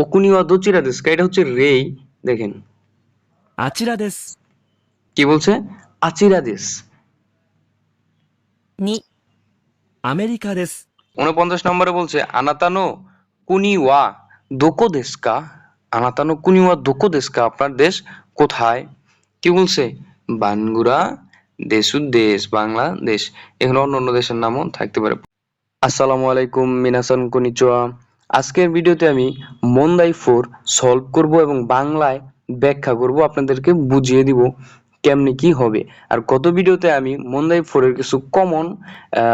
ওকুনি কি বলছে? আনাতানো আনাতানো দেশকা আপনার দেশ কোথায়? কি বলছে? বানগুড়া দেশ উদ্দেশ বাংলাদেশ। এখানে অন্য অন্য দেশের নামও থাকতে পারে। আসসালামু আলাইকুম মিনাসান কুনিচুয়া। আজকের ভিডিওতে আমি মন্দাই ফোর সলভ করব এবং বাংলায় ব্যাখ্যা করব আপনাদেরকে বুঝিয়ে দিব কেমনি কি হবে আর গত ভিডিওতে আমি মন্দাই ফোরের কিছু কমন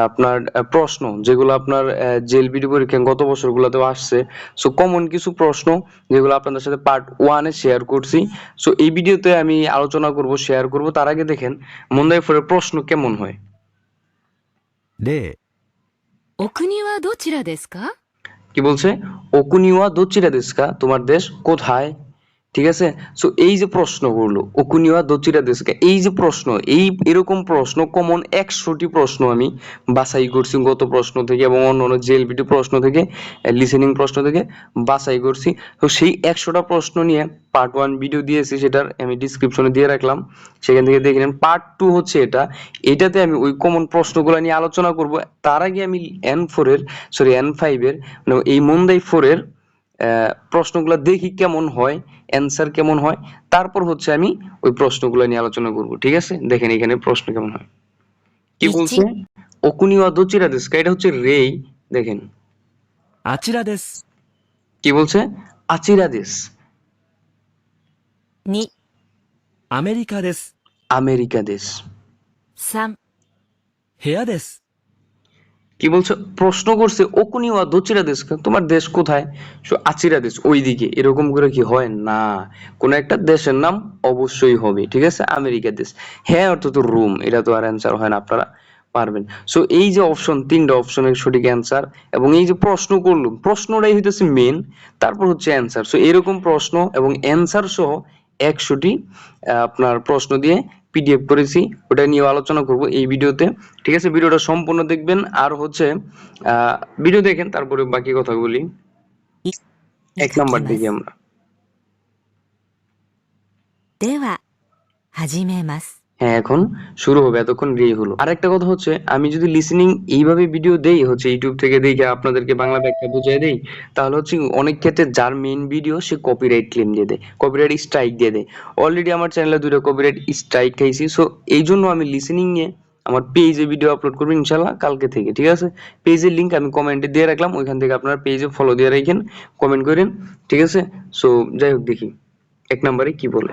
আপনার আহ, প্রশ্ন যেগুলো আপনার জেল বিডি পরীক্ষা গত বছরগুলোতেও আসছে সো কমন কিছু প্রশ্ন যেগুলো আপনাদের সাথে পার্ট ওয়ানে শেয়ার করছি সো এই ভিডিওতে আমি আলোচনা করব শেয়ার করব তার আগে দেখেন মন্দাই ফোরের প্রশ্ন কেমন হয় 例、お国はどちらですか কি বলছে? ওকুনিওয়া দোচিরা দেশকা তোমার দেশ কোথায়? ঠিক আছে? সো এই যে প্রশ্ন করল ওকুনিওয়া দোচিরা দেশকা, এই যে প্রশ্ন, এই এরকম প্রশ্ন কমন একশোটি প্রশ্ন আমি বাছাই করছি গত প্রশ্ন থেকে এবং অন্য অন্য জেএলবিটি প্রশ্ন থেকে লিসেনিং প্রশ্ন থেকে বাছাই করছি। তো সেই একশোটা প্রশ্ন নিয়ে পার্ট ওয়ান ভিডিও দিয়েছি, সেটার আমি ডিসক্রিপশনে দিয়ে রাখলাম। সেখান থেকে দেখে নেন পার্ট টু হচ্ছে এটা। এটাতে আমি ওই কমন প্রশ্নগুলো নিয়ে আলোচনা করব। তার আগে আমি এন ফোরের সরি এন ফাইভের মানে এই মন্দাই ফোরের প্রশ্নগুলো দেখি কেমন হয় অ্যান্সার কেমন হয় তারপর হচ্ছে আমি ওই প্রশ্নগুলো নিয়ে আলোচনা করব ঠিক আছে? দেখেন এখানে প্রশ্ন কেমন হয়। কি বলছে? অকুনিওয়া দোচিরা দেশ এটা হচ্ছে রেই দেখেন। আচিরা দেশ কি বলছে? আচিরা দেশ নি। আমেরিকা দেশ আমেরিকা দেশ সাম। হেয়া দেশ কি বলছে? প্রশ্ন করছে ওকুনিওয়া দোচিরা দেশ তোমার দেশ কোথায়? সো, আচিরা দেশ, ওইদিকে। এরকম করে কি হয়? না। কোন একটা দেশের নাম অবশ্যই হবে, ঠিক আছে? আমেরিকা দেশ। হ্যাঁ অর্থাৎ রুম। এটা তো আর অ্যান্সার হয় না, আপনারা পারবেন। সো, এই যে অপশন তিনটা অপশনের সঠিক অ্যান্সার এবং এই যে প্রশ্ন করল প্রশ্নটাই হইতেছে মেন তারপর হচ্ছে অ্যান্সার সো, এরকম প্রশ্ন এবং অ্যান্সার সহ একশোটি আপনার প্রশ্ন দিয়ে পিডিএফ করেছি ওটা নিয়ে আলোচনা করব এই ভিডিওতে ঠিক আছে ভিডিওটা সম্পূর্ণ দেখবেন আর হচ্ছে আহ, ভিডিও দেখেন তারপরে বাকি কথা বলি এক নাম্বার দেখি আমরা では、始めます。 হ্যাঁ এখন শুরু হবে, এতক্ষণ রে হলো। আর একটা কথা হচ্ছে, আমি যদি লিসেনিং এইভাবে ভিডিও দেই, হচ্ছে ইউটিউব থেকে দেখে আপনাদেরকে বাংলা ব্যাখ্যা বুঝিয়ে দেই, তাহলে হচ্ছে অনেক ক্ষেত্রে যার মেইন ভিডিও সে কপিরাইট ক্লেম দিয়ে দেয় কপিরাইট স্ট্রাইক দিয়ে দেয়। অলরেডি আমার চ্যানেলে দুটো কপিরাইট স্ট্রাইক খাইছি সো এই জন্য আমি লিসেনিং নিয়ে আমার পেজে ভিডিও আপলোড করব ইনশাল্লাহ কালকে থেকে, ঠিক আছে? পেজের লিংক আমি কমেন্টে দিয়ে রাখলাম, ওইখান থেকে আপনারা পেজে ফলো দিয়ে রাখেন কমেন্ট করেন, ঠিক আছে? সো যাই হোক দেখি, এক নম্বরে কি বলে?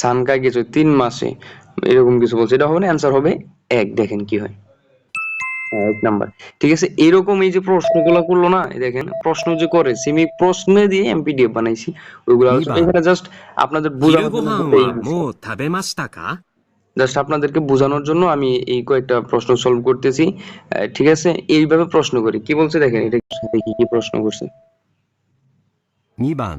সানকা কিছু তিন মাসে এরকম কিছু বলছে। এটা হবে না অ্যান্সার হবে এক। দেখেন কি হয়। এক নাম্বার। ঠিক আছে এরকম এই যে প্রশ্নগুলো করল না দেখেন প্রশ্ন যে করে সেমি প্রশ্ন দিয়ে এমপিডিএফ বানাইছি ওইগুলো এখানে জাস্ট আপনাদের বোঝানোর জাস্ট আপনাদেরকে বোঝানোর জন্য আমি এই কয়েকটা প্রশ্ন সলভ করতেছি। ঠিক আছে এইভাবে প্রশ্ন করি। কি বলছে দেখেন এটা কি কি প্রশ্ন করছে? 2番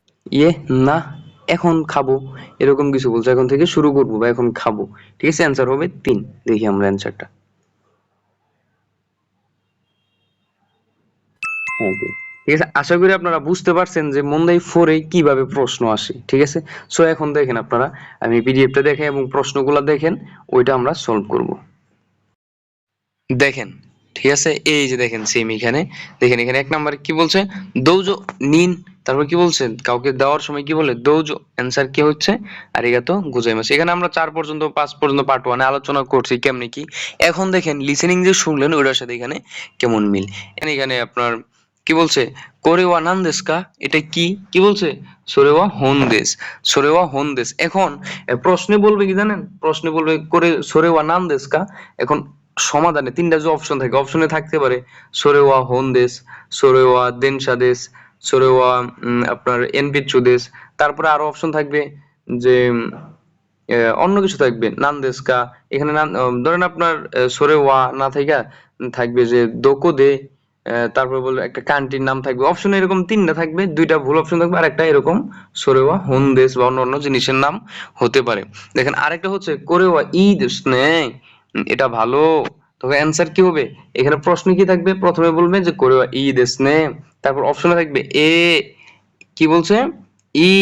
ইয়ে না এখন খাব। এরকম কিছু বলছে। এখন থেকে শুরু করব বা এখন খাব। ঠিক আছে? অ্যান্সার হবে তিন। দেখি আমরা অ্যান্সারটা ঠিক আছে? আশা করি আপনারা বুঝতে পারছেন যে মন্দাই ফোরে কীভাবে প্রশ্ন আসে। ঠিক আছে? সো এখন দেখেন আপনারা আমি পিডিএফটা দেখে এবং প্রশ্নগুলো দেখেন ওইটা আমরা সলভ করব। দেখেন ঠিক আছে? এই যে দেখেন সেম এখানে। দেখেন এখানে এক নাম্বার কি বলছে? দৌজো নিন তারপর কি বলছে? কাউকে দেওয়ার সময় কি বলে? দৌজো অ্যান্সার কি হচ্ছে? আরিগাতো গোজাইমাস এখানে আমরা চার পর্যন্ত, পাঁচ পর্যন্ত পার্ট ওয়ানে আলোচনা করছি, কেমনি কি? এখন দেখেন লিসেনিং যে শুনলেন ওটার সাথে এখানে কেমন মিল? এখানে আপনার কি বলছে? কোরেওয়া নান্দেস্কা এটা কি? কি বলছে? সোরেওয়া হোনদেস সোরেওয়া হোনদেস এখন প্রশ্নে বলবে কি জানেন? প্রশ্নে বলবে, করে, সোরেওয়া নান্দেস্কা এখন সমাধানে তিনটা যে অপশন থাকে অপশনে থাকতে পারে, সোরেওয়া হোনদেস সোরেওয়া দেনসাদেশ সোরেওয়া আপনার এনপিচুদেশ তারপরে আরও অপশন থাকবে যে অন্য কিছু থাকবে নান্দেস্কা এখানে ধরেন আপনার সোরেওয়া না থাকা থাকবে যে দোকোদে আহ, তারপর বলবে একটা কান্ট্রির নাম থাকবে অপশন এরকম তিনটা থাকবে দুইটা ভুল অপশন থাকবে আর একটা এরকম সোরেওয়া হোনদেশ বা অন্য অন্য জিনিসের নাম হতে পারে। দেখেন আরেকটা হচ্ছে কোরেওয়া দেশ নেই এটা ভালো। তবে অ্যান্সার কি হবে? এখানে প্রশ্ন কি থাকবে? প্রথমে বলবে যে কোরেওয়া ই দেশ নে তারপর অপশনে থাকবে এ, কি বলছে? ই,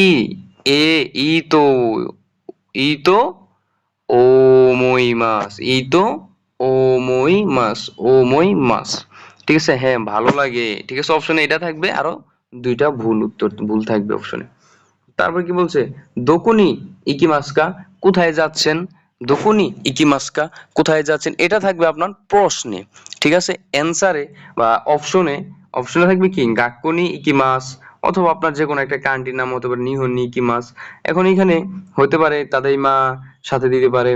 এ, ই তো ই তো ও মই মাস ই তো ও মই মাস ও মই মাস ঠিক আছে? হ্যাঁ ভালো লাগে। ঠিক আছে? অপশনে এটা থাকবে, আরও দুইটা ভুল উত্তর, ভুল থাকবে অপশনে তারপর কি বলছে? দোকুনি দকুনি ইকিমাস্কা কোথায় যাচ্ছেন? দকুনি ইকিমাস্কা কোথায় যাচ্ছেন? এটা থাকবে আপনার প্রশ্নে, ঠিক আছে? অ্যান্সারে বা অপশনে অপশনে থাকবে কি? গাক্কনি ইকিমাস অথবা আপনার যে কোনো একটা কান্ট্রির নাম হতে পারে, নিহনি ইকিমাস এখন এখানে হতে পারে তাদের মা, সাথে দিতে পারে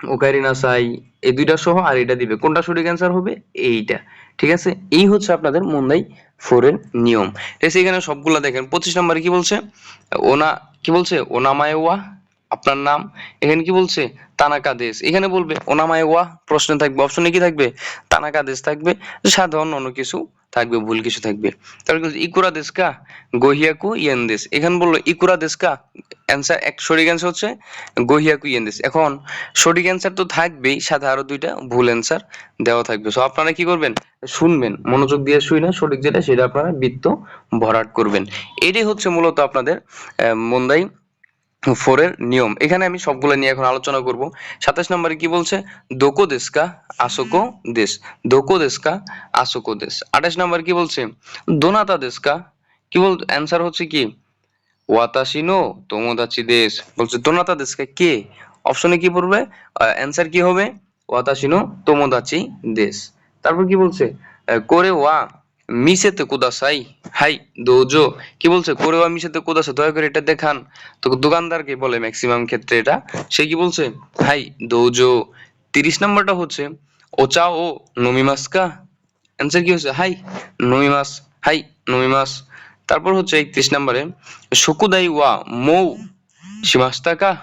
ওকারিনা সাই, এই দুইটা সহ আর এটা দিবে। কোনটা সঠিক অ্যান্সার হবে? এইটা, ঠিক আছে? এই হচ্ছে আপনাদের মন্দাই ফোরের নিয়ম। আছে এখানে সবগুলা দেখেন, পঁচিশ নম্বরে কি বলছে? ওনা, কি বলছে? ওনামায় ওয়া আপনার নাম? এখানে কি বলছে? তানাকা দেশ। এখানে বলবে, ওনামায় ওয়া প্রশ্নে থাকবে। অপশনে কি থাকবে? তানাকা দেশ থাকবে। সাধারণ অন্য কিছু থাকবে, ভুল কিছু থাকবে। তারপর ইকুরা দেশকা গহিয়াকু ইয়েন দেশ। এখানে বলল, ইকুরা দেশকা অ্যান্সার, এক সঠিক অ্যান্সার হচ্ছে, গহিয়াকু ইয়েন দেশ। এখন, সঠিক অ্যান্সার তো থাকবেই, সাথে আরও দুইটা ভুল অ্যান্সার দেওয়া থাকবে। সো আপনারা কি করবেন? শুনবেন, মনোযোগ দিয়ে শুই না, সঠিক যেটা সেটা আপনারা বৃত্ত ভরাট করবেন। এটাই হচ্ছে মূলত আপনাদের মন্দাই ফোরের নিয়ম। এখানে আমি সবগুলো নিয়ে এখন আলোচনা করব। সাতাশ নম্বরে কি বলছে? দোকো দেশকা, আসোকো দেশ। দোকো দেশকা, আসোকো দেশ। আঠাশ নম্বর কি বলছে? দোনাতা দেশকা। কি বল অ্যান্সার হচ্ছে কি? ওয়াতাশি নো, তোমোদাচি দেশ। বলছে, দোনাতা দেশকা কে? অপশনে কি পড়বে? অ্যান্সার কি হবে? ওয়াতাশি নো, তোমোদাচি দেশ। তারপর কি বলছে? করে ওয়া। মিসেতে কুদাসাই? হাই, দোজো। কি বলছে? করে ওয়া মিসেতে কুদাসা? দয়া করে এটা দেখান। তো দোকানদারকে বলে ম্যাক্সিমাম ক্ষেত্রে এটা। সে কি বলছে? হাই, দোজো। তিরিশ নম্বরটা হচ্ছে ও চা ও নমিমাসকা। অ্যান্সার কি হচ্ছে? হাই, নমিমাস। হাই, নমিমাস। তারপর হচ্ছে একত্রিশ নম্বরে, শকুদাই ওয়া মৌ সীমাস্তাকা?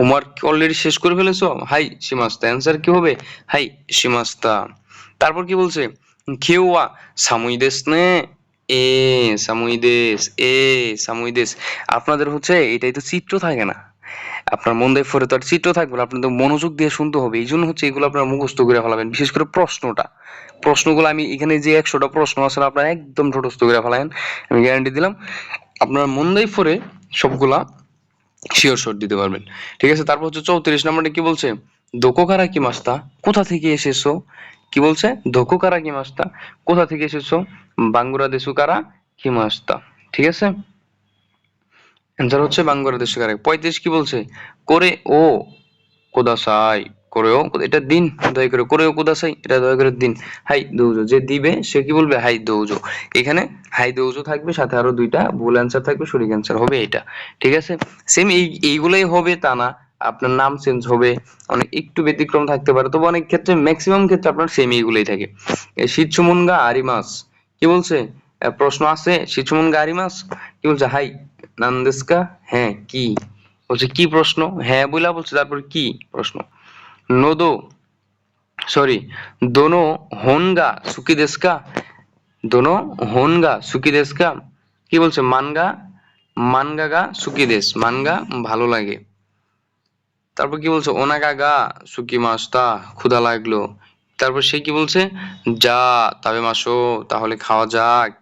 হোমওয়ার্ক অলরেডি শেষ করে ফেলেছো? হাই, সীমাস্তা। অ্যান্সার কি হবে? হাই, সীমাস্তা। তারপর কি বলছে? খেউয়া সামুইদেস নে এ সামুইদেস এ সামুইদেস আপনাদের হচ্ছে এটাই তো চিত্র থাকে না। আপনার মন দিয়ে তো আর চিত্র থাকবে না, আপনাদের মনোযোগ দিয়ে শুনতে হবে। এই জন্য হচ্ছে এগুলো আপনার মুখস্থ করে ফেলাবেন, বিশেষ করে প্রশ্নটা। প্রশ্নগুলো আমি এখানে যে একশোটা প্রশ্ন আছে আপনার একদম ঠোঁটস্থ করে ফেলায়েন, আমি গ্যারান্টি দিলাম। আপনার মন দিয়ে ফোরে সবগুলা শিওর শট দিতে পারবেন। ঠিক আছে, তারপর হচ্ছে চৌত্রিশ নম্বরটা কি বলছে? দোকোকারা কি মাস্তা কোথা থেকে এসেছ? কি বলছে? দোকোকারা কি মাস্তা কোথা থেকে এসেছ? বাঙ্গুরা কারা কি মাস্তা ঠিক আছে? অ্যান্সার হচ্ছে বাঙ্গুরা কারা পঁয়ত্রিশ কি বলছে? করে ও কোদাসাই করেও এটা দিন, দয়া করে করেও কোদাসাই, এটা দয়া করে দিন। হাই দৌজো, যে দিবে, সে কি বলবে? হাই দৌজো। এখানে হাই দৌজো থাকবে, সাথে আরও দুইটা ভুল অ্যান্সার থাকবে, সঠিক অ্যান্সার হবে এটা। ঠিক আছে? সেম এই, এইগুলাই হবে তা না। আপনার নাম চেঞ্জ হবে, অনেক একটু ব্যতিক্রম থাকতে পারে, তবে অনেক ক্ষেত্রে ম্যাক্সিমাম ক্ষেত্রে আপনার সেম এইগুলাই থাকে শীতসুমনগা আরিমাস, কি বলছে? প্রশ্ন আছে শীতসুমনগা আরিমাস? কি বলছে? হাই নান্দেস্কা হ্যাঁ কি? বলছে, কি প্রশ্ন? হ্যাঁ বইলা বলছে, তারপর কি প্রশ্ন? নোদো সরি দোনো হোনগা সুকি দেশকা? দোনো হোনগা সুকি দেশকা? কি বলছে? মানগা মানগা গা সুকি দেশ, মানগা ভালো লাগে। তারপর কি বলছে? ওনাগা গা সুকি মাছটা ক্ষুধা লাগল। তারপর সে কি বলছে? যা, তবে মাসো, তাহলে খাওয়া যাক।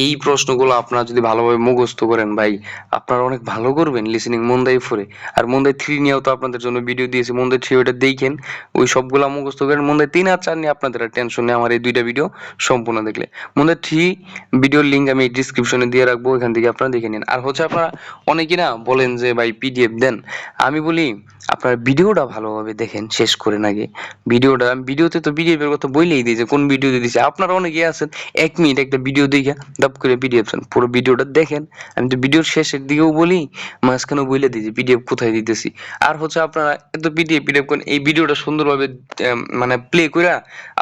এই প্রশ্নগুলো আপনারা যদি ভালোভাবে মুখস্থ করেন, ভাই, আপনারা অনেক ভালো করবেন লিসেনিং মন্দাই ফোরে আর মন্দাই থ্রি নিয়েও তো আপনাদের জন্য ভিডিও দিয়েছি মন্দাই থ্রি ওটা দেখেন, ওই সবগুলা মুখস্থ করেন। মন্দাই তিন আর চার নিয়ে আপনাদের আর টেনশন নেই, আমার এই দুইটা ভিডিও সম্পূর্ণ দেখলে। মন্দাই থ্রি ভিডিওর লিঙ্ক আমি ডিসক্রিপশনে দিয়ে রাখব এখান থেকে আপনারা দেখে নিন। আর হচ্ছে আপনারা অনেকেই না বলেন যে, ভাই পিডিএফ দেন। আমি বলি, আপনার ভিডিওটা ভালোভাবে দেখেন, শেষ করে আগে। ভিডিওটা ভিডিওতে তো পিডিএফ এর কথা বলেই যে কোন ভিডিও দিয়েছে? আপনারা অনেকে আছেন, এক মিনিট একটা ভিডিও দেখে দাপ করে পিডিএফ পুরো ভিডিওটা দেখেন, আমি তো ভিডিওর শেষের দিকেও বলি, মাঝখানেও বলে দিই যে পিডিএফ কোথায় দিতেছি। আর হচ্ছে আপনারা এত পিডিএফ পিডিএফ করেন এই ভিডিওটা সুন্দরভাবে মানে প্লে করে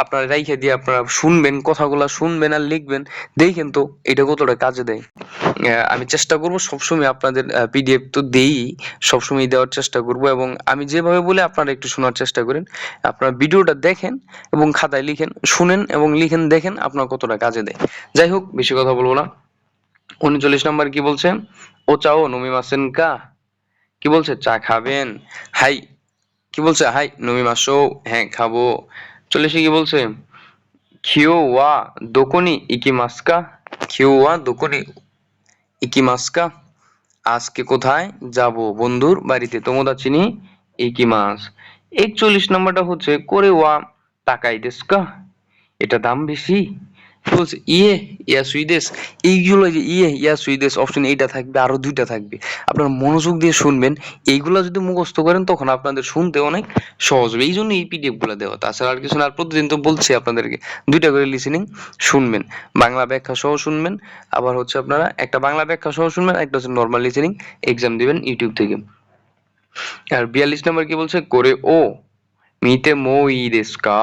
আপনারা রাইখে দিয়ে আপনারা শুনবেন, কথাগুলো শুনবেন আর লিখবেন। দেখেন তো, এটা কতটা কাজে দেয়। আমি চেষ্টা করব সবসময় আপনাদের পিডিএফ তো দেই, সবসময় দেওয়ার চেষ্টা করব এবং আমি যেভাবে বলে আপনারা একটু শোনার চেষ্টা করেন। আপনারা ভিডিওটা দেখেন এবং খাতায় লিখেন, শুনেন এবং লিখেন, দেখেন আপনার কতটা কাজে দেয়। যাই হোক, বেশি কথা বলব না। উনচল্লিশ নম্বর কি বলছে? ও চাও নমি মাসেন কা? কি বলছে? চা খাবেন? হাই। কি বলছে? হাই নমি মাসো হ্যাঁ খাব। চল্লিশে কি বলছে? খিও ওয়া দোকনি ইকি মাস্কা খিও ওয়া দোকনি ইকি মাস্কা আজকে কোথায়? যাব। বন্ধুর বাড়িতে। তোমরা চিনি ইকিমাস। একচল্লিশ নম্বরটা হচ্ছে, করে ওয়া টাকাই দেশকা এটা দাম বেশি? বলছে ইয়ে ইয়া সুইদেশ, এইগুলো যে ইয়ে ইয়া সুইদেশ অপশন এইটা থাকবে, আরও দুইটা থাকবে। আপনারা মনোযোগ দিয়ে শুনবেন, এইগুলা যদি মুখস্থ করেন, তখন আপনাদের শুনতে অনেক সহজ হবে। এই জন্য এই পিডিএফগুলো দেওয়া। তাছাড়া আর কিছু না, আর প্রতিদিন তো বলছি আপনাদেরকে, দুইটা করে লিসেনিং শুনবেন। বাংলা ব্যাখ্যা সহ শুনবেন, আবার হচ্ছে আপনারা একটা বাংলা ব্যাখ্যা সহ শুনবেন, একটা হচ্ছে নর্মাল লিসেনিং এক্সাম দিবেন ইউটিউব থেকে। আর বিয়াল্লিশ নম্বর কি বলছে? করে ও, মিতে মো ই দেশকা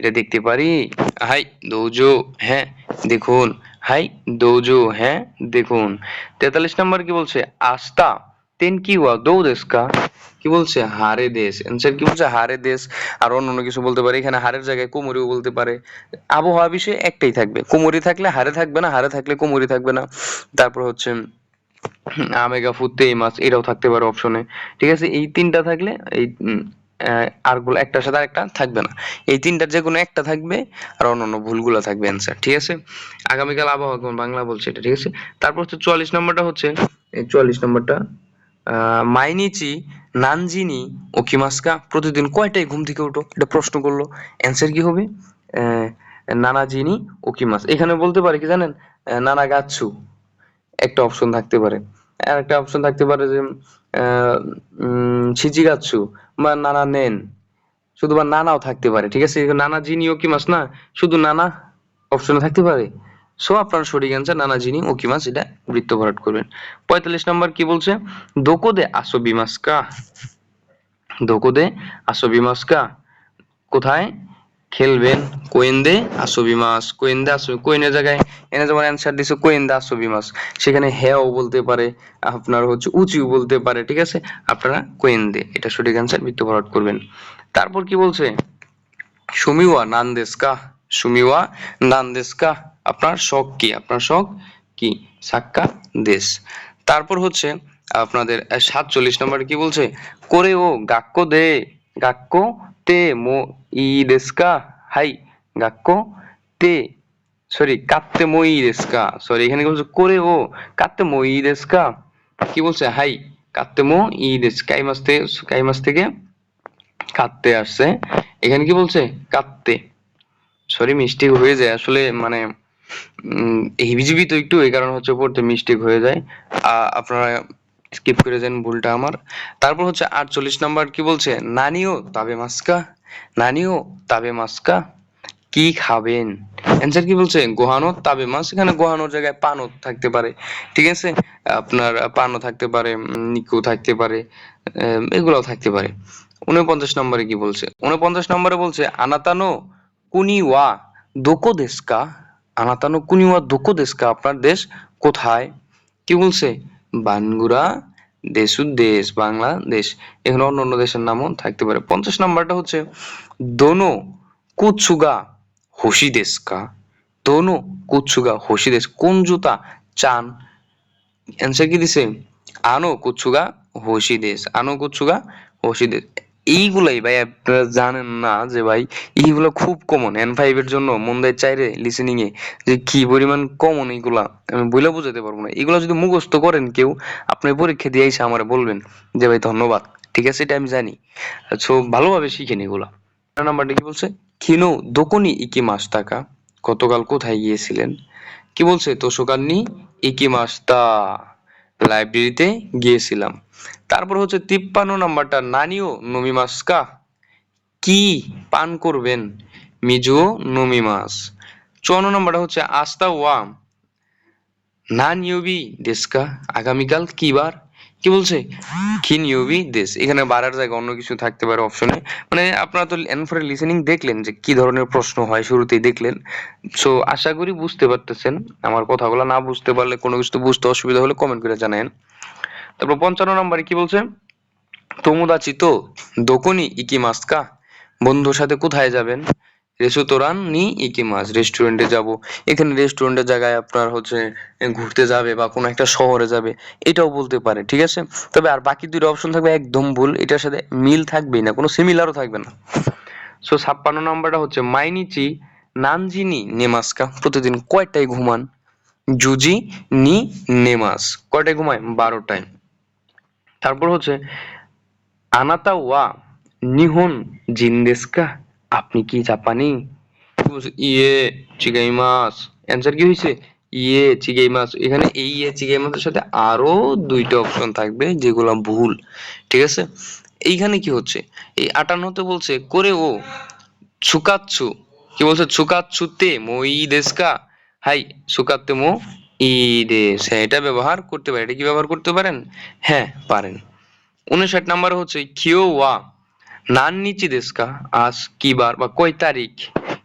এটা দেখতে পারি? হাই, দৌজো হ্যাঁ দেখুন। হাই, দৌজো হ্যাঁ দেখুন। তেতাল্লিশ নম্বর কি বলছে? আস্তা তেন কি হুয়া দৌ দেশকা কি বলছে? হারে দেশ। অ্যান্সার কি বলছে? হারে দেশ। আর অন্য অন্য কিছু বলতে পারে। এখানে হারের জায়গায় কোমরিও বলতে পারে। আবহাওয়া বিষয়ে একটাই থাকবে। কোমরি থাকলে হারে থাকবে না, হারে থাকলে কোমরি থাকবে না। তারপর হচ্ছে, আমেগা ফুতে এই মাছ এটাও থাকতে পারে অপশনে ঠিক আছে? এই তিনটা থাকলে, এই আরগুলো একটার সাথে আরেকটা থাকবে না। এই তিনটার যে কোনো একটা থাকবে আর অন্যান্য ভুলগুলো থাকবে অ্যান্সার ঠিক আছে? আগামীকাল আবহাওয়া বাংলা বলছে এটা, ঠিক আছে? তারপর হচ্ছে চুয়াল্লিশ নম্বরটা হচ্ছে, এই চুয়াল্লিশ নম্বরটা মাইনিচি, নানজিনি, ওকিমাস্কা, প্রতিদিন কয়টায় ঘুম থেকে উঠো? এটা প্রশ্ন করল। অ্যান্সার কি হবে? নানাজিনি, ওকিমাস। এখানে বলতে পারে কি জানেন? নানা গাচ্ছু একটা অপশন থাকতে পারে। আর একটা অপশন থাকতে পারে যে ছিচিগাচ্ছু বা নানা নেন। শুধু বা নানাও থাকতে পারে, ঠিক আছে? নানা জিনি ও কি মাস না? শুধু নানা অপশনে থাকতে পারে। সো, আপনার সঠিক অ্যান্সার নানা জিনি ও কি মাস এটা বৃত্ত ভরাট করবেন। পঁয়তাল্লিশ নম্বর কি বলছে? দোকোদে আসো বিমাসকা দোকোদে আসো বিমাসকা কোথায়? খেলবেন কোয়েন্দে আসবি মাস কোয়েন্দে আসবি, কোয়েনের জায়গায় এনে যেমন অ্যান্সার দিছে, কোয়েন্দে আসবি মাস সেখানে হ্যাও বলতে পারে, আপনার হচ্ছে উঁচু বলতে পারে, ঠিক আছে? আপনারা কোয়েন্দে, এটা সঠিক অ্যান্সার বৃত্ত ভরাট করবেন। তারপর কি বলছে? সুমিওয়া নান্দেস্কা সুমিওয়া নান্দেস্কা আপনার শখ কি? আপনার শখ কি? সাক্কা দেশ। তারপর হচ্ছে আপনাদের সাতচল্লিশ নম্বরে কি বলছে? করে ও গাক্য দে গাক্য তে মো ই দেশকা হাই গাক্য তে সরি কাত্তে মই দেশকা সরি এখানে বলছে করে ও কাত্তে মই দেশকা কি বলছে হাই কাত্তে মো ই দেশ কাই মাস থেকে কাই মাস থেকে কাঁদতে আসছে এখানে কি বলছে কাঁদতে সরি মিস্টেক হয়ে যায় আসলে মানে হিবিজিবি তো একটু এই কারণে হচ্ছে পড়তে মিস্টেক হয়ে যায় আপনারা স্কিপ করে যান ভুলটা আমার। তারপর হচ্ছে আটচল্লিশ নাম্বার কি বলছে? নানিও তাবে মাস্কা, নানিও তাবে মাস্কা, কি খাবেন? অ্যান্সার কি বলছে? গোহানো তাবে মাছ এখানে গোহানোর জায়গায় পানও থাকতে পারে। ঠিক আছে? আপনার পানও থাকতে পারে নিকো থাকতে পারে এগুলোও থাকতে পারে। উনপঞ্চাশ নম্বরে কি বলছে? উনপঞ্চাশ নম্বরে বলছে, আনাতানো কুনিওয়া দোকো দেশকা, আনাতানো কুনিওয়া দোকো দেশকা, আপনার দেশ কোথায়? কি বলছে? বানগুড়া, দেশু দেশ বাংলাদেশ। এখানে অন্য অন্য দেশের নামও থাকতে পারে। পঞ্চাশ নাম্বারটা হচ্ছে, দোনো কুৎসুগা হোসি দেশকা দোনো কুচুগা হোসি দেশ কোন জুতা? চান। অ্যান্সার কি দিছে? আনো কুচুগা হোসি দেশ আনো কুচুগা হোসি দেশ এইগুলাই ভাই, আপনারা জানেন না যে ভাই, এইগুলো খুব কমন এন ফাইভ এর জন্য মন্দাই চাইরে লিসেনিং এ, যে কি পরিমাণ কমন এইগুলা, আমি বলে বোঝাতে পারব না। এগুলো যদি মুখস্থ করেন কেউ, আপনি পরীক্ষা দিয়ে এসে আমার বলবেন যে ভাই ধন্যবাদ, ঠিক আছে, এটা আমি জানি। সো ভালোভাবে শিখেন এগুলা। নাম্বারটা কি বলছে? খিনো দোকনি ইকি মাস টাকা, গতকাল কোথায় গিয়েছিলেন? কি বলছে? তোষকান্নি ইকি মাসটা লাইব্রেরিতে গিয়েছিলাম। তারপর হচ্ছে তিপ্পান্ন নাম্বারটা, নানিও নমি মাসকা কি? পান করবেন? মিজুও নমিমাস চুয়ান্ন নাম্বারটা হচ্ছে আস্তা ওয়া না ইউবি দেশকা আগামীকাল কি বার? কি বলছে? খিন ইউবি দেশ এখানে বাড়ার জায়গায় অন্য কিছু থাকতে পারে অপশনে মানে আপনারা তো এনফোরের লিসেনিং দেখলেন যে কি ধরনের প্রশ্ন হয়, শুরুতেই দেখলেন। সো আশা করি বুঝতে পারতেছেন। আমার কথাগুলো না বুঝতে পারলে কোনো কিছু বুঝতে অসুবিধা হলে কমেন্ট করে জানান তারপর পঞ্চান্ন নম্বরে কি বলছে? তোমোদাচি তো দোকনি ইকিমাস্কা, বন্ধুর সাথে কোথায় যাবেন? রেসুতোরান নি ইকিমাস রেস্টুরেন্টে যাব। এখানে রেস্টুরেন্টের জায়গায় আপনার হচ্ছে ঘুরতে যাবে বা কোনো একটা শহরে যাবে, এটাও বলতে পারে, ঠিক আছে? তবে আর বাকি দুটো অপশন থাকবে একদম ভুল, এটার সাথে মিল থাকবেই না, কোনো সিমিলারও থাকবে না। সো ছাপ্পান্ন নাম্বারটা হচ্ছে, মাইনিচি নানজিনি নেমাস্কা প্রতিদিন কয়টায় ঘুমান? জুজি নি নেমাস কয়টায় ঘুমায়? বারোটায়। তারপর হচ্ছে আনাতা ওয়া নিহন জিন্দেস্কা আপনি কি জাপানি? ইয়ে চিগাইমাস অ্যান্সার কি হয়েছে? ইয়ে চিগাইমাস এখানে এই ইয়ে চিগাইমাসের সাথে আরও দুইটা অপশন থাকবে, যেগুলো ভুল। ঠিক আছে? এইখানে কি হচ্ছে? এই আটান্নতে বলছে, করে ও সুকাচ্ছু কি বলছে? সুকাচ্ছুতে মই দেশকা। হাই সুকাতে মো ই দেশ। হ্যাঁ এটা ব্যবহার করতে পারে এটা কি ব্যবহার করতে পারেন? হ্যাঁ পারেন। উনষাট নাম্বার হচ্ছে, কিও ওয়া। নান নিচি দেশকা, আজ কি বার বা কই তারিখ?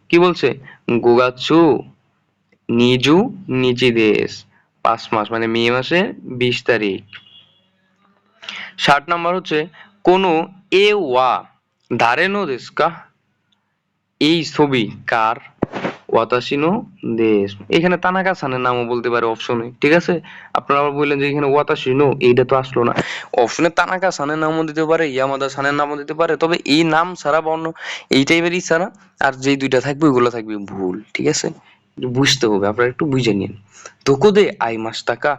কি বলছে? গোগাচ্ছু, নিজু নিচি দেশ, পাঁচ মাস মানে মে মাসে বিশ তারিখ। ষাট নাম্বার হচ্ছে, কোনো এ ওয়া, ধারেনো দেশকা, এই ছবি কার? ওয়াতাসিনো দেশ। এখানে তানাকা সানের নামও বলতে পারে অপশনে ঠিক আছে? আপনারা আবার বললেন যে এখানে ওয়াতাসিনো এইটা তো আসলো না। অপশনে তানাকা সানের নামও দিতে পারে ইয়ামাদা সানের নামও দিতে পারে, তবে এই নাম ছাড়া বা অন্য এই টাইপেরই ছাড়া আর যেই দুইটা থাকবে, ওইগুলো থাকবে ভুল, ঠিক আছে? বুঝতে হবে, আপনারা একটু বুঝে নিন। তোকো দে আই মাস টাকা,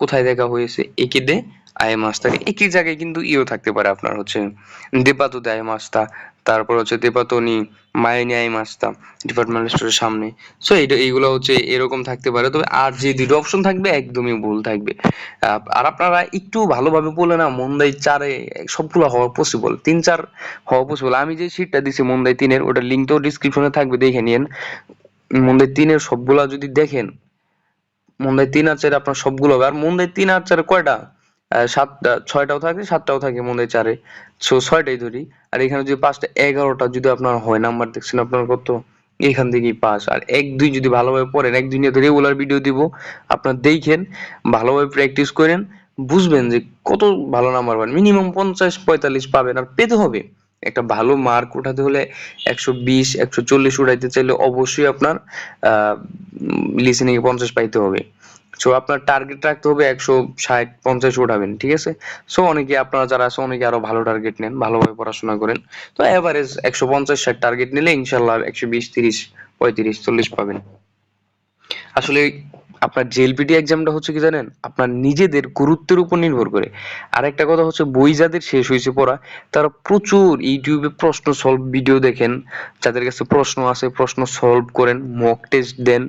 কোথায় দেখা হয়েছে? একে দে আয় মাস্তা একই জায়গায় কিন্তু ইও থাকতে পারে আপনার হচ্ছে দেপাতো দেয় মাস্তা তারপর হচ্ছে দেপাতনি মায়নি আই মাস্তা ডিপার্টমেন্টাল স্টোরের সামনে। সো এইটা, এইগুলো হচ্ছে এরকম থাকতে পারে, তবে আর যে দুটো অপশন থাকবে, একদমই ভুল থাকবে। আর আপনারা একটু ভালোভাবে বলে না, মন্দাই চারে সবগুলো হওয়া পসিবল তিন চার হওয়া পসিবল আমি যে সিটটা দিছি মন্দাই তিনের, ওটার লিঙ্কটাও ডিসক্রিপশনে থাকবে, দেখে নিন মন্দাই তিনের সবগুলা যদি দেখেন, মন্দাই তিন আর চারে আপনার সবগুলো হবে, আর মন্দাই তিন আর চারে কয়টা? সাতটা, ছয়টাও থাকে, সাতটাও থাকে মন্দাই চারে। সো ছয়টাই ধরি। আর এখানে যদি পাঁচটা, এগারোটা যদি আপনার হয় নাম্বার দেখছেন আপনার কত? এখান থেকেই পাস আর এক, দুই যদি ভালোভাবে পড়েন, এক, দুই নিয়ে রেগুলার ভিডিও দিব। আপনার দেখেন, ভালোভাবে প্র্যাকটিস করেন, বুঝবেন যে কত ভালো নাম্বার পাবেন। মিনিমাম পঞ্চাশ, পঁয়তাল্লিশ পাবেন। আর পেতে হবে। একটা ভালো মার্ক উঠাতে হলে একশো বিশ, একশো চল্লিশ উঠাইতে চাইলে অবশ্যই আপনার, আহ লিসেনিং এ পঞ্চাশ পাইতে হবে। সো আপনার টার্গেট রাখতে হবে একশো ষাট, পঞ্চাশ উঠাবেন, ঠিক আছে? সো অনেকে আপনারা যারা আছে অনেকে আরও ভালো টার্গেট নেন, ভালোভাবে পড়াশোনা করেন। তো এভারেজ একশো পঞ্চাশ ষাট টার্গেট নিলে ইনশাল্লাহ একশো বিশ, তিরিশ, পঁয়ত্রিশ, চল্লিশ পাবেন। আসলে আপনার জেএলপিটি এক্সামটা হচ্ছে কি জানেন? আপনার নিজেদের গুরুত্বের উপর নির্ভর করে। আর একটা কথা হচ্ছে, বই যাদের শেষ হয়েছে পড়া, তারা প্রচুর ইউটিউবে প্রশ্ন সলভ ভিডিও দেখেন। যাদের কাছে প্রশ্ন আছে, প্রশ্ন সলভ করেন মক টেস্ট দেন,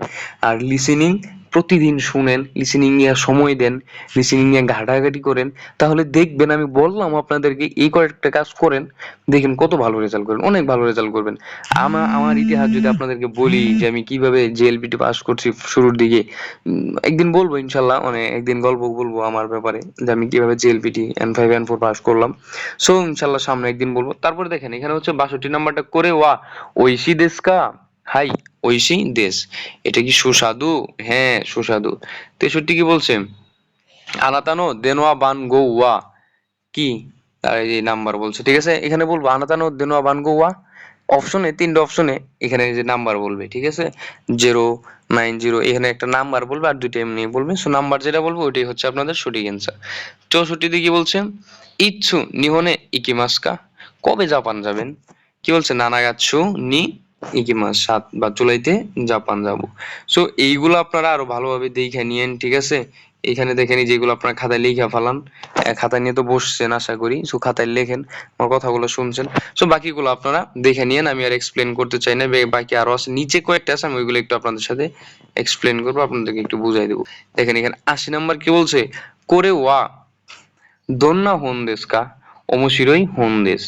আর লিসেনিং প্রতিদিন শুনেন লিসেনিং নিয়ে সময় দেন লিসেনিং নিয়ে ঘাটাঘাটি করেন, তাহলে দেখবেন আমি বললাম আপনাদেরকে এই কয়েকটা কাজ করেন, দেখেন কত ভালো রেজাল্ট করবেন, অনেক ভালো রেজাল্ট করবেন। আমার আমার ইতিহাস যদি আপনাদেরকে বলি যে আমি কীভাবে জেএলপিটি পাস করছি শুরুর দিকে একদিন বলব ইনশাল্লাহ মানে একদিন গল্প বলব আমার ব্যাপারে, যে আমি কীভাবে JLPT N five N four pass করলাম। সো ইনশাল্লাহ সামনে একদিন বলব। তারপরে দেখেন, এখানে হচ্ছে বাষট্টি নাম্বারটা করে, ওয়া, ঐশী দেশকা হাই, ঐশী, দেশ। এটা কি সুস্বাদু? হ্যাঁ সুস্বাদু। তেষট্টি কি বলছে? আনাতানো দেনোয়া বান গো ওয়া। কি? তার এই নাম্বার বলছে, ঠিক আছে? এখানে বলব, আনাতানো দেনোয়া বান গো ওয়া। অপশনে, তিনটে অপশনে এখানে যে নাম্বার বলবে, ঠিক আছে? জিরো, নাইন, জিরো, এখানে একটা নাম্বার বলবে আর দুইটা এমনি বলবে। সো নাম্বার যেটা বলব, ওইটাই হচ্ছে আপনাদের সঠিক অ্যান্সার চৌষট্টিতে কি বলছে? ইচ্ছু নিহনে ইকিমাস্কা। কবে জাপান যাবেন? কি বলছে? নানাগাচ্ছু নি ইকিমাস সাত বা জুলাইতে জাপান যাব। সো এইগুলো আপনারা আরও ভালোভাবে দেখে নিয়েন, ঠিক আছে? এখানে দেখেন যেগুলো আপনারা খাতায় লিখে ফেলান খাতায় নিয়ে তো বসছেন, আশা করি। সো খাতায় লেখেন, আমার কথাগুলো শুনছেন। সো বাকিগুলো আপনারা দেখে নিয়েন, আমি আর এক্সপ্লেন করতে চাই না। বাকি আরও আছে, নিচে কয়েকটা আছে, আমি ওইগুলো একটু আপনাদের সাথে এক্সপ্লেন করব, আপনাদেরকে একটু বুঝাই দেবো। দেখেন এখানে আশি নাম্বার কি বলছে? করে ওয়া, দন্না হোন দেশ কা অমশিরই হোন দেশ।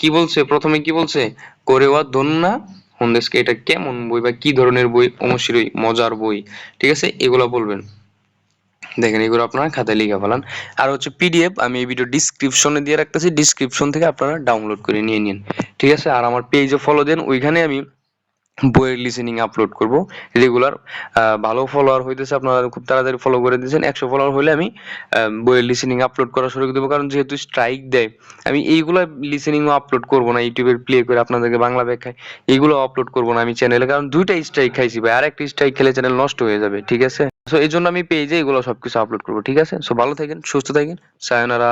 কি বলছে? প্রথমে কি বলছে? করে ওয়া দন্না হোন দেশকে এটা কেমন বই বা কি ধরনের বই অমশিরই মজার বই, ঠিক আছে? এগুলো বলবেন। দেখেন, এগুলো আপনারা খাতায় লিখে ফেলান। আর হচ্ছে পিডিএফ আমি এই ভিডিও ডিসক্রিপশনে দিয়ে রাখতেছি। ডিসক্রিপশন থেকে আপনারা ডাউনলোড করে নিয়ে নিন। ঠিক আছে? আর আমার পেজে ফলো দেন। ওইখানে আমি বইয়ের লিসেনিং আপলোড করব। রেগুলার ভালো ফলোয়ার হইতেছে আপনারা খুব তাড়াতাড়ি ফলো করে দিয়েছেন। একশো ফলোয়ার হলে আমি বইয়ের লিসেনিং আপলোড করা শুরু করে দেবো। কারণ যেহেতু স্ট্রাইক দেয়, আমি এইগুলো লিসেনিংও আপলোড করব না ইউটিউবের প্লে করে আপনাদেরকে বাংলা ব্যাখ্যায় এইগুলো আপলোড করব না আমি চ্যানেলে কারণ দুইটা স্ট্রাইক খাইছি ভাই আর একটা স্ট্রাইক খেলে চ্যানেল নষ্ট হয়ে যাবে, ঠিক আছে? সো এই জন্য আমি পেজে এগুলো সবকিছু আপলোড করব, ঠিক আছে? সো ভালো থাকেন, সুস্থ থাকেন সায়নারা